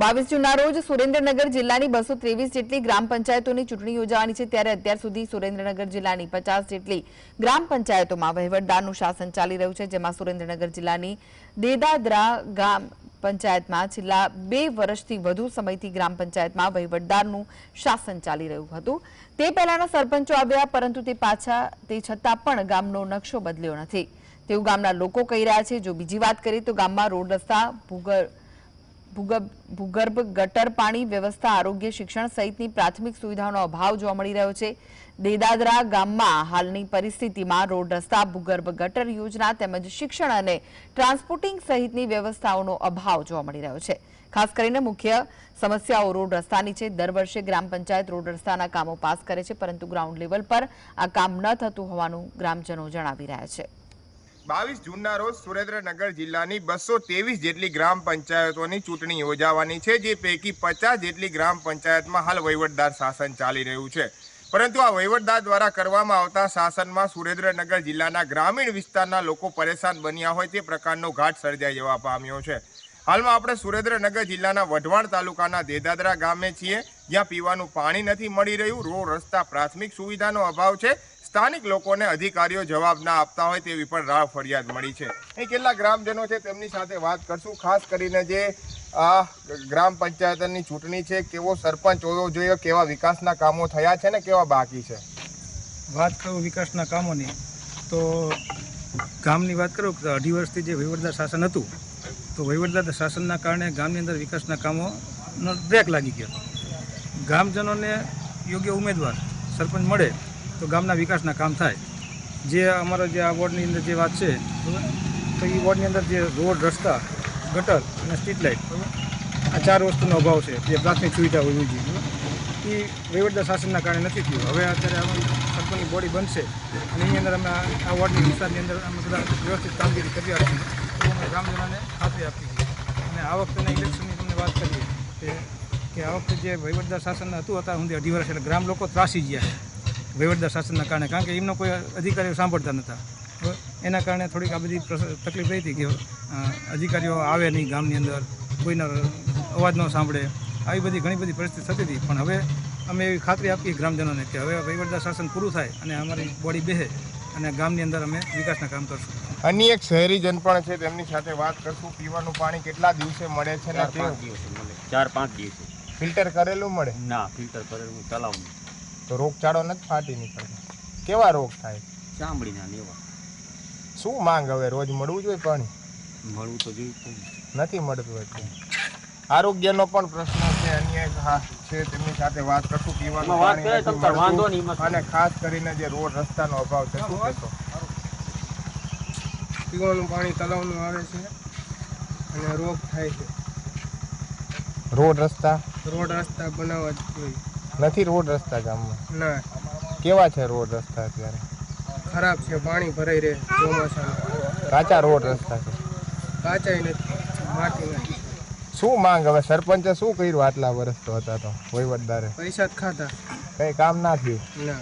બાવીસ જૂનના રોજ સુરેન્દ્રનગર જિલ્લાની બસો ત્રેવીસ જેટલી ગ્રામ પંચાયતોની ચૂંટણી યોજાવાની છે ત્યારે અત્યાર સુધી સુરેન્દ્રનગર જિલ્લાની પચાસ જેટલી ગ્રામ પંચાયતોમાં વહીવટદારનું શાસન ચાલી રહ્યું છે, જેમાં સુરેન્દ્રનગર જિલ્લાની દેદાદરા ગ્રામ પંચાયતમાં છેલ્લા બે વર્ષથી વધુ સમયથી ગ્રામ પંચાયતમાં વહીવટદારનું શાસન ચાલી રહ્યું હતું. તે પહેલાના સરપંચો આવ્યા, પરંતુ તે પાછા, તે છતાં પણ ગામનો નકશો બદલ્યો નથી. તેવું ગામના લોકો કહી રહ્યા છે. જો બીજી વાત કરીએ તો ગામમાં રોડ રસ્તા, ભૂગર્ભ ભૂગર્ભ ગટર પાણી વ્યવસ્થા, આરોગ્ય, શિક્ષણ સહિતની પ્રાથમિક સુવિધાઓનો અભાવ જોવા મળી રહ્યો છે. દેદાદરા ગામમાં હાલની પરિસ્થિતિમાં રોડ રસ્તા, ભૂગર્ભ ગટર યોજના તેમજ શિક્ષણ અને ટ્રાન્સપોર્ટિંગ સહિતની વ્યવસ્થાઓનો અભાવ જોવા મળી રહ્યો છે. ખાસ કરીને મુખ્ય સમસ્યાઓ રોડ રસ્તાની છે. દર વર્ષે ગ્રામ પંચાયત રોડ રસ્તાના કામો પાસ કરે છે, પરંતુ ગ્રાઉન્ડ લેવલ પર આ કામ ન થતું હોવાનું ગ્રામજનો જણાવી રહ્યા છે. બાવીસ જૂનના રોજ સુરેન્દ્રનગર જિલ્લાની બસો ત્રેવીસ જેટલી ગ્રામ પંચાયતોની ચૂંટણી યોજાવાની છે, જે પૈકી પચાસ જેટલી ગ્રામ પંચાયતમાં હાલ વહીવટદાર શાસન ચાલી રહ્યું છે. પરંતુ આ વહીવટદાર દ્વારા કરવામાં આવતા શાસનમાં સુરેન્દ્રનગર જિલ્લાના ગ્રામીણ વિસ્તારના લોકો પરેશાન બન્યા હોય તે પ્રકારનો ઘાટ સર્જાઈ જવા પામ્યો છે. હાલમાં આપણે સુરેન્દ્રનગર જિલ્લાના વઢવાણ તાલુકાના દેદાદરા ગામે છીએ, જ્યાં પીવાનું પાણી નથી મળી રહ્યું, રોડ રસ્તા પ્રાથમિક સુવિધાનો અભાવ છે સ્થાનિક લોકોને અધિકારીઓ જવાબ ના આપતા હોય તેવી પણ રાહ ફરિયાદ મળી છે. અહીં કેટલા ગ્રામજનો છે તેમની સાથે વાત કરશું. ખાસ કરીને જે આ ગ્રામ પંચાયતની ચૂંટણી છે, કેવો સરપંચ હોવો જોઈએ, કેવા વિકાસના કામો થયા છે ને કેવા બાકી છે? વાત કરું વિકાસના કામોની, તો ગામની વાત કરું તો અઢી વર્ષથી જે વહીવટદાર શાસન હતું, તો વહીવટદાર શાસનના કારણે ગામની અંદર વિકાસના કામોનો બ્રેક લાગી ગયો. ગામજનોને યોગ્ય ઉમેદવાર સરપંચ મળે તો ગામના વિકાસના કામ થાય. જે અમારા જે આ વોર્ડની અંદર જે વાત છે? તો એ વોર્ડની અંદર જે રોડ, રસ્તા, ગટર અને સ્ટ્રીટ લાઇટ આ ચાર વસ્તુનો અભાવ છે, જે પ્રાથમિક સુવિધા હોવી જોઈએ એ વહીવટદાર શાસનના કારણે નથી થયું. હવે અત્યારે અમારી સરપંચની બોડી બનશે અને એની અંદર અમે આ વોર્ડની વિસ્તારની અંદર અમે બધા વ્યવસ્થિત કામગીરી કરી આપીએ તો અમે ગ્રામજનોને ખાતરી આપી છે અને આ વખતેના ઇલેક્શનની તમને વાત કરીએ કે કે આ વખતે જે વહીવટદાર શાસન હતું હતા સુધી અઢી વર્ષ એટલે ગ્રામ લોકો ત્રાસી ગયા છે. વહીવટદાર શાસનના કારણે કારણ કે એમનો કોઈ અધિકારીઓ સાંભળતા નહોતા? એના કારણે થોડીક આ બધી તકલીફ રહી હતી કે અધિકારીઓ આવે નહીં ગામની અંદર કોઈના અવાજ ન સાંભળે. આવી બધી ઘણી બધી પરિસ્થિતિ થતી હતી. પણ હવે અમે એવી ખાતરી આપીએ ગ્રામજનોને કે હવે વહીવટદાર શાસન પૂરું થાય અને અમારી બોડી બેહે અને ગામની અંદર અમે વિકાસના કામ કરશું. અન્ય એક શહેરીજન પણ છે તેમની સાથે વાત કરશું. પીવાનું પાણી કેટલા દિવસે મળે છે ચાર પાંચ દિવસે મળે. ચાર પાંચ દિવસે. ફિલ્ટર કરેલું મળે? ના ફિલ્ટર કરેલું ચલાવું તો રોગચાળો નથી ફાટી નીકળતો. કેવા રોગ થાય? ચામડીના એવા. શું માંગ હવે? રોજ મળવું જોઈએ પાણી? મળવું તો જોઈએ નથી મળતું એટલે આરોગ્યનો પણ પ્રશ્ન છે અન્ય ખાસ છે તેમની સાથે વાત કરશું પીવાનું પાણી વાંધો નહીં અને ખાસ કરીને જે રોડ રસ્તાનો અભાવ છે શું કહેશો? પીવાનું પાણી તલાવનું આવે છે અને રોગ થાય છે. રોડ રસ્તા? રોડ રસ્તા બનાવવા જોઈએ. નથી રોડ રસ્તા ગામમાં? ના. કેવા છે રોડ રસ્તા અત્યારે? ખરાબ છે પાણી ભરાઈ રહે ચોમાસામાં. કાચા રોડ રસ્તા છે. કાચાઈ નથી માટી નથી. શું માંગ હવે? સરપંચે શું કર્યું આટલા વર્ષ તો હતા તો વહીવટદારે? પૈસા જ ખાતા કઈ કામ ના થયું? ના.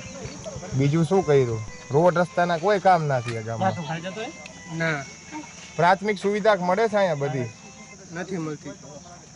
બીજું શું કર્યું? રોડ રસ્તાના કોઈ કામ ના થયા ગામમાં? ના. પ્રાથમિક સુવિધા મળે છે અહીંયા બધી? નથી મળતી.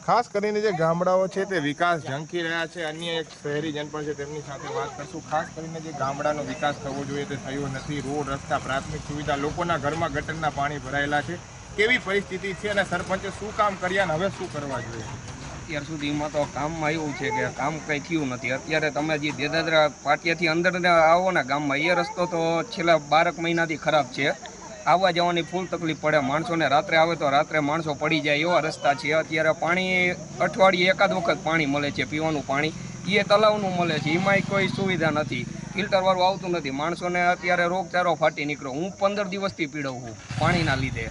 ખાસ કરીને જે ગામડાઓ છે તે વિકાસ ઝંખી રહ્યા છે. અન્ય એક શહેરીજન પણ છે, તેમની સાથે વાત કરશું. ખાસ કરીને જે ગામડાનો વિકાસ થવો જોઈએ તે થયો નથી. રોડ, રસ્તા, પ્રાથમિક સુવિધા, લોકોના ઘરમાં ગટરના પાણી ભરાયેલા છે. કેવી પરિસ્થિતિ છે અને સરપંચે શું કામ કર્યા અને હવે શું કરવા જોઈએ? અત્યાર સુધીમાં તો કામમાં એવું છે કે કામ કંઈ થયું નથી. અત્યારે તમે જે દેદાદરા પાટિયાથી અંદર આવો ને ગામમાં, એ રસ્તો તો છેલ્લા બારક મહિનાથી ખરાબ છે. આવવા જવાની ફૂલ તકલીફ પડે. માણસોને રાત્રે આવે તો રાત્રે માણસો પડી જાય એવા રસ્તા છે. અત્યારે પાણી, અઠવાડિયે એકાદ વખત પાણી મળે છે, પીવાનું પાણી. એ તલાવનું મળે છે. એમાંય કોઈ સુવિધા નથી. ફિલ્ટરવાળું આવતું નથી. માણસોને અત્યારે રોગચારો ફાટી નીકળ્યો. હું પંદર દિવસથી પીડવું છું, પાણીના લીધે.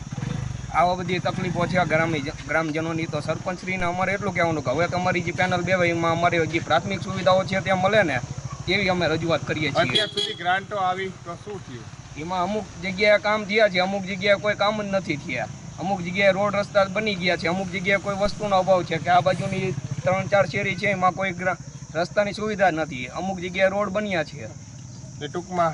આવા બધી તકલીફો છે ગ્રામી ગ્રામજનોની. તો સરપંચશ્રીને અમારે એટલું કહેવાનું કે હવે તમારી જે પેનલ બેવાય એમાં અમારી જે પ્રાથમિક સુવિધાઓ છે ત્યાં મળે ને એવી અમે રજૂઆત કરીએ છીએ. અત્યાર સુધી ગ્રાન્ટો આવી તો શું થયું? એમાં અમુક જગ્યાએ કામ થયા છે અમુક જગ્યાએ કોઈ કામ જ નથી થયા. અમુક જગ્યાએ રોડ રસ્તા બની ગયા છે અમુક જગ્યાએ કોઈ વસ્તુનો અભાવ છે કે આ બાજુની ત્રણ ચાર શેરી છે એમાં કોઈ રસ્તાની સુવિધા નથી. અમુક જગ્યાએ રોડ બન્યા છે. એ ટૂંકમાં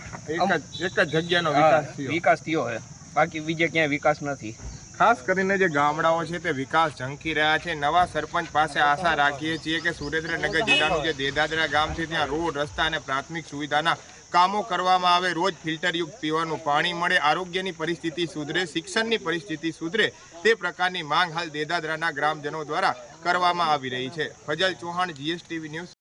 એક જ જગ્યાનો વિકાસ થયો. વિકાસ થયો છે. બાકી બીજે ક્યાંય વિકાસ નથી. ખાસ કરીને જે ગામડાઓ છે તે વિકાસ ઝંખી રહ્યા છે. નવા સરપંચ પાસે આશા રાખીએ છીએ કે સુરેન્દ્રનગર જિલ્લાનું જે દેદાદરા ગામ છે ત્યાં રોડ રસ્તા અને પ્રાથમિક સુવિધાના કામો કરવામાં આવે, રોજ ફિલ્ટરયુક્ત પીવાનું પાણી મળે, આરોગ્યની પરિસ્થિતિ સુધરે, શિક્ષણની પરિસ્થિતિ સુધરે, તે પ્રકારની માંગ હાલ દેદાદરાના ગ્રામજનો દ્વારા કરવામાં આવી રહી છે. Fazal Chauhan, GSTV news